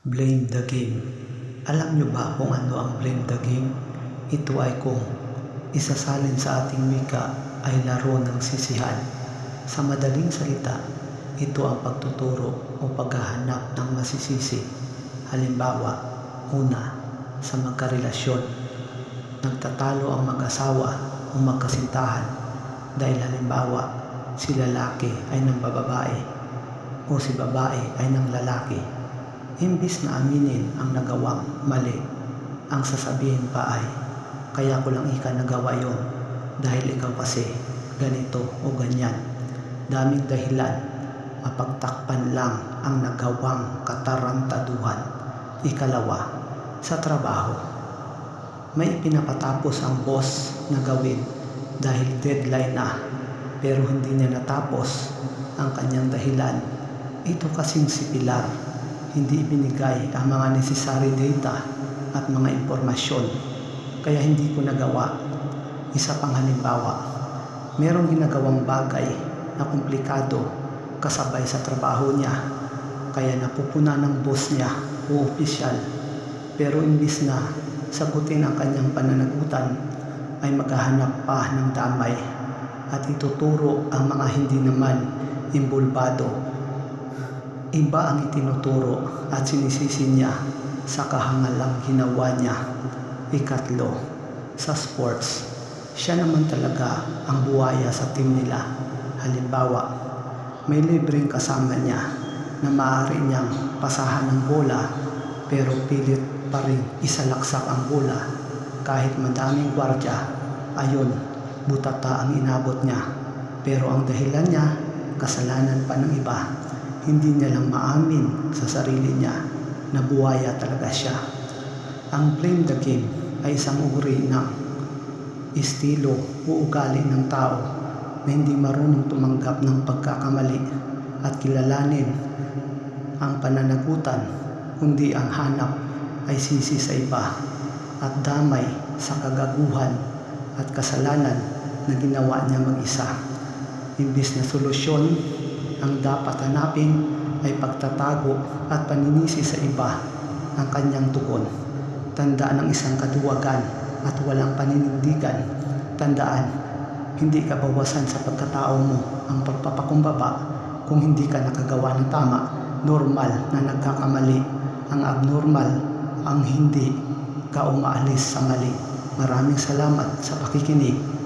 Blame the game. Alam nyo ba kung ano ang blame the game? Ito ay kung isasalin sa ating wika ay laro ng sisihan. Sa madaling salita, ito ang pagtuturo o paghahanap ng masisisi. Halimbawa, una, sa magkarelasyon. Nagtatalo ang mag-asawa o magkasintahan dahil halimbawa, si lalaki ay ng bababae o si babae ay ng lalaki. Imbis na aminin ang nagawang mali, ang sasabihin pa ay, kaya ko lang ika nagawa yon dahil ikaw kasi ganito o ganyan. Daming dahilan, mapagtakpan lang ang nagawang katarantaduhan. Ikalawa, sa trabaho. May ipinapatapos ang boss na gawin dahil deadline na pero hindi niya natapos ang kanyang dahilan. Ito kasing si Pilar hindi ibinigay ang mga necessary data at mga impormasyon kaya hindi ko nagawa. Isa pang halimbawa, merong ginagawang bagay na komplikado kasabay sa trabaho niya kaya napupuna ng boss niya o opisyal pero imbis na sagutin ang kanyang pananagutan ay maghahanap pa ng damay at ituturo ang mga hindi naman imbulbado Iba ang itinuturo at sinisisi niya sa kahangalang ginawa niya. Ikatlo, sa sports, siya naman talaga ang buwaya sa team nila. Halimbawa, may libreng kasama niya na maaari niyang pasahan ng bola pero pilit pa rin isalaksak ang bola kahit madaming gwardya. Ayon, butata ang inabot niya. Pero ang dahilan niya, kasalanan pa ng iba hindi niya lang maamin sa sarili niya na buwaya talaga siya. Ang blame the game ay isang uri ng estilo o ugali ng tao na hindi marunong tumanggap ng pagkakamali at kilalanin ang pananagutan kundi ang hanap ay sisi sa iba at damay sa kagaguhan at kasalanan na ginawa niya mag-isa. Imbis na solusyon ang dapat hanapin ay pagtatago at paninisi sa iba ang kanyang tugon. Tandaan ang isang kaduwagan at walang paninindigan. Tandaan, hindi ka bawasan sa pagkatao mo ang pagpapakumbaba kung hindi ka nakagawa ng tama. Normal na nagkakamali. Ang abnormal ang hindi ka umaalis sa mali. Maraming salamat sa pakikinig